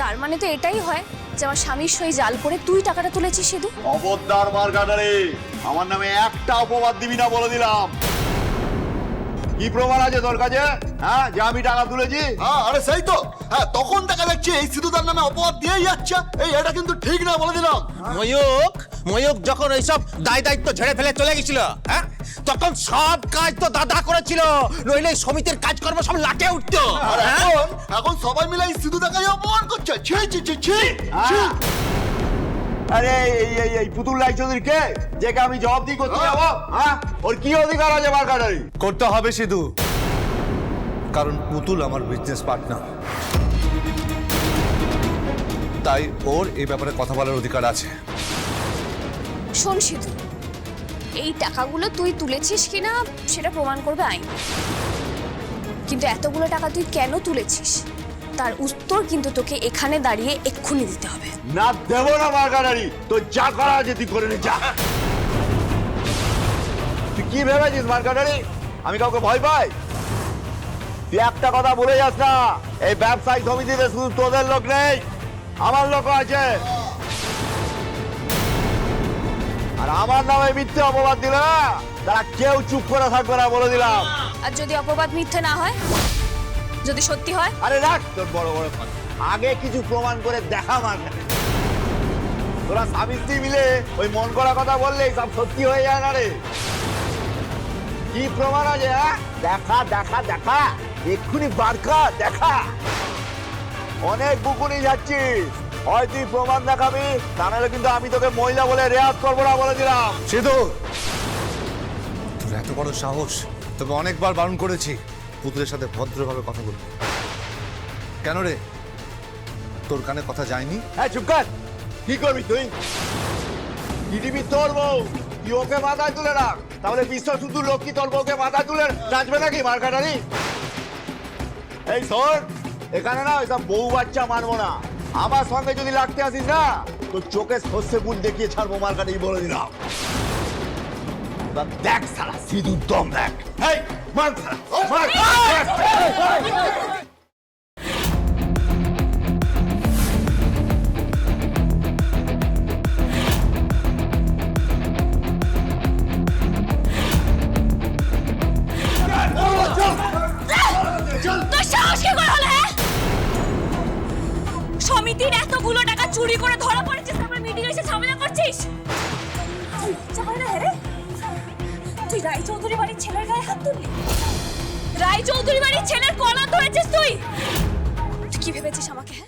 তার মানে তো এটাই হয় যে আমার স্বামীর সই জাল করে তুই টাকাটা তুলেছিস সিধু অবদ্দার মার্কাটারে আমার নামে একটা অপবাদ দিবি না বলে দিলাম। কি প্রমাণ আছে তোর কাছে? হ্যাঁ যে আমি টাকা তুলেছি? হ্যাঁ আরে সেই তো। হ্যাঁ তখন দেখা যাচ্ছে এই সিধুদার নামে অপবাদ দিয়েই যাচ্ছে। এই এটা কিন্তু ঠিক না বলে দিলাম। ময়ূক ময়ূক যখন ওইসব দায় দায়িত্ব ঝেড়ে ফেলে চলে গেছিল হ্যাঁ তখন সব কাজ তো দাদা করেছিল। নইলে সমিতির কাজকর্ম সব লাটে উঠতো আর হ্যাঁ? এখন সবাই মিলে এই সিধুদাকে অপমান করছে। ছি ছি ছি ছি। ছি। হ্যাঁ? আরে এই এই এই পুতুল রায়চৌধুরী কে? যেকে আমি জবাব দিয়ে করতে যাব। হ্যাঁ? ওর কি অধিকার আছে মার্কাটারি? করতে হবে সিধু কারণ পুতুল আমার বিজনেস পার্টনার তাই ওর এই ব্যাপারে কথা বলার অধিকার আছে। শোন সিধু এই টাকাগুলো তুই তুলেছিস কিনা সেটা প্রমাণ করবে আইন। কিন্তু এতগুলো টাকা তুই কেন তুলেছিস? তার উত্তর কিন্তু তোকে এখানে দাঁড়িয়ে এক্ষুনি দিতে হবে। না দেবো না মার্কাটারি তো যা করা তুই করে নে, যা। তুই কি ভেবেছিস মার্কাটারি আমি কাউকে ভয় পাই? তুই একটা কথা বলে যাস না, এই ব্যবসায়িক সমিতিতে শুধু তোদের লোক নেই, আমার লোকও আছে। আর আমার নামে মিথ্যে অপবাদ দিলে না, তারা কেউ চুপ করে থাকবে না বলে দিলাম। আর যদি অপবাদ মিথ্যে না হয়? যদি সত্যি হয়? আরে রাখ তোর বড় বড় কথা। আগে কিছু প্রমাণ করে দেখা মার্কেটে তোরা স্বামী স্ত্রী মিলে ওই মন করা কথা বললে সব সত্যি হয়ে যায় না রে। কি প্রমাণ আছে হ্যাঁ? দেখা দেখা দেখা। এক্ষুনি বারকা দেখা। অনেক বুকুনি যাচ্ছিস। হয় তুই প্রমাণ দেখাবি তা নাহলে কিন্তু আমি তোকে মহিলা বলে রেয়াজ করব না বলে দিলাম। সিধু তোর এত বড় সাহস। তবে অনেকবার বারণ করেছি। পুতুলের সাথে ভদ্রভাবে কথা বলবি। কেন রে? তোর কানে কথা যায়নি? হ্যাঁ চুপ কর। কি করবি তুই? পৃথিবী তোর বউ। তুই ওকে মাথায় তুলে রাখ। তাহলে বিশ্ব শুধু লক্ষ্মী তোর বউকে মাথায় তুলে নাচবে নাকি মার্কাটারি এই শোন এখানে না ওইসব বউ বাচ্চা মানবো না। আমার সঙ্গে যদি লাগতে আসিস না তো চোখে সর্ষে ফুল দেখিয়ে ছাড়বো মার্কাটারি বলে দিলাম। এবার দেখ সারা সিঁদুর দম দেখ। এই হ্যাঁ? সমিতির এতগুলো টাকা চুরি করে ধরা পড়েছিস তারপর মিটিং এসে ঝামেলা করছিস? তুই রায় চৌধুরী বাড়ির ছেলের গায়ে হাত তুললি? রায়চৌধুরী বাড়ির ছেলের কলা ধরেছিস তুই? কি ভেবেছিস আমাকে হ্যাঁ?